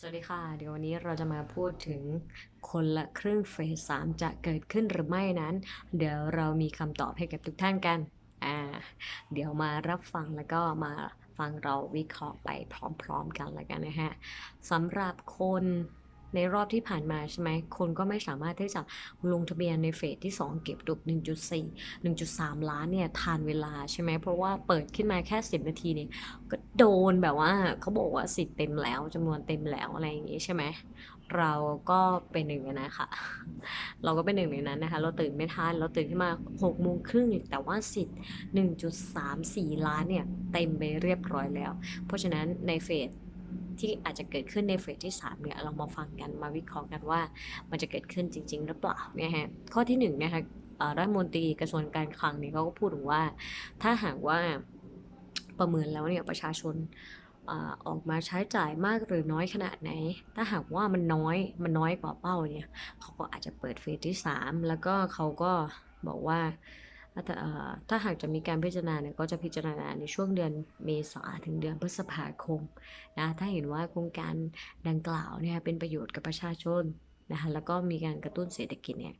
สวัสดีค่ะ เดี๋ยววันนี้เราจะมาพูดถึงคนละครึ่งเฟสสามจะเกิดขึ้นหรือไม่นั้น เดี๋ยวเรามีคำตอบให้กับทุกท่านกันอ่าเดี๋ยวมารับฟังแล้วก็มาฟังเราวิเคราะห์ไปพร้อมๆกันแล้วกันนะฮะสำหรับคน ในรอบที่ผ่านมาใช่ไหมคนก็ไม่สามารถที่จะลงทะเบียนในเฟสที่ 2 เก็บดุก1.4 1.3 ล้านเนี่ยทานเวลาใช่ไหมเพราะว่าเปิดขึ้นมาแค่ 10 นาทีเนี่ยก็โดนแบบว่าเขาบอกว่าสิทธิ์เต็มแล้วจำนวนเต็มแล้วอะไรอย่างงี้ใช่ไหมเราก็เป็นหนึ่งในนั้นค่ะ เราก็เป็นหนึ่งในนั้นนะคะ เราตื่นไม่ทัน เราตื่นขึ้นมา6โมงครึ่งแต่ว่าสิทธิ์ 1.34 ล้านเนี่ยเต็มไปเรียบร้อยแล้ว เพราะฉะนั้นในเฟส ที่อาจจะเกิดขึ้นในเฟสที่ 3 เนี่ยเรามาฟังกันมาวิเคราะห์กันว่า มันจะเกิดขึ้นจริง ๆ หรือเปล่าเนี่ยฮะข้อที่1นงนะคะเอ่อรัฐมนตรีกระทรวงการคลังเนี่ยเขาก็พูดถึงว่า ถ้าหากว่าประเมินแล้วเนี่ยประชาชนอออกมาใช้จ่ายมากหรือน้อยขนาดไหน ถ้าหากว่ามันน้อยมันน้อยกว่าเป้าเนี่ยเขาก็อาจจะเปิดเฟสที่ 3 แล้วก็เขาก็บอกว่า ถ้าหากจะมีการพิจารณาเนี่ยก็จะพิจารณาในช่วงเดือนเมษาถึงเดือนพฤษภาคมนะถ้าเห็นว่าโครงการดังกล่าวเนี่ยเป็นประโยชน์กับประชาชนนะคะแล้วก็มีการกระตุ้นเศรษฐกิจเนี่ย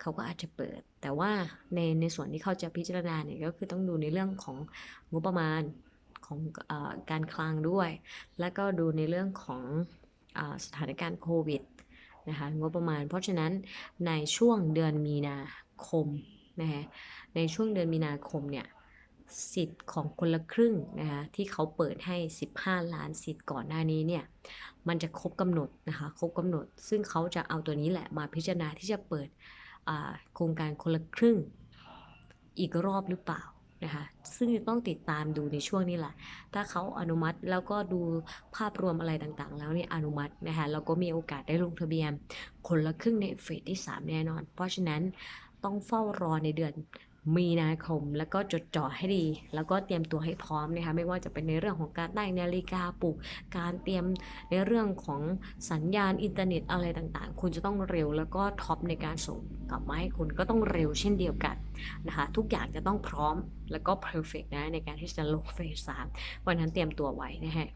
เขาก็อาจจะเปิด แต่ว่าในในส่วนที่เขาจะพิจารณาเนี่ยก็คือต้องดูในเรื่องของงบประมาณของอการคลังด้วย แล้วก็ดูในเรื่องของอสถานการณ์โควิดนะคะงบประมาณ เพราะฉะนั้นในช่วงเดือนมีนาคม นะคะในช่วงเดือนมีนาคมเนี่ยสิทธิ์ของคนละครึ่งนะคะที่เขาเปิดให้ 15 ล้านสิทธิ์ก่อนหน้านี้เนี่ยมันจะครบกำหนดนะคะครบกำหนด ซึ่งเขาจะเอาตัวนี้แหละมาพิจารณาที่จะเปิดโครงการคนละครึ่งอีกรอบหรือเปล่านะคะซึ่งจะต้องติดตามดูในช่วงนี้แหละ ถ้าเขาอนุมัติแล้วก็ดูภาพรวมอะไรต่างๆ แล้วเนี่ยอนุมัตินะคะเราก็มีโอกาสได้ลงทะเบียนคนละครึ่งในเฟสที่ 3 แน่นอน เพราะฉะนั้น ต้องเฝ้ารอในเดือนมีนาคม แล้วก็จดจ่อให้ดี แล้วก็เตรียมตัวให้พร้อมนะคะไม่ว่าจะเป็นในเรื่องของการตั้งนาฬิกาปลุกการเตรียมในเรื่องของสัญญาณอินเทอร์เน็ตอะไรต่างๆ คุณจะต้องเร็วแล้วก็ท็อปในการส่งกลับมาให้คุณก็ต้องเร็วเช่นเดียวกันนะคะทุกอย่างจะต้องพร้อมแล้วก็เพอร์เฟกนะในการที่จะลงเฟสสามวันนั้นเตรียมตัวไว้นะฮะ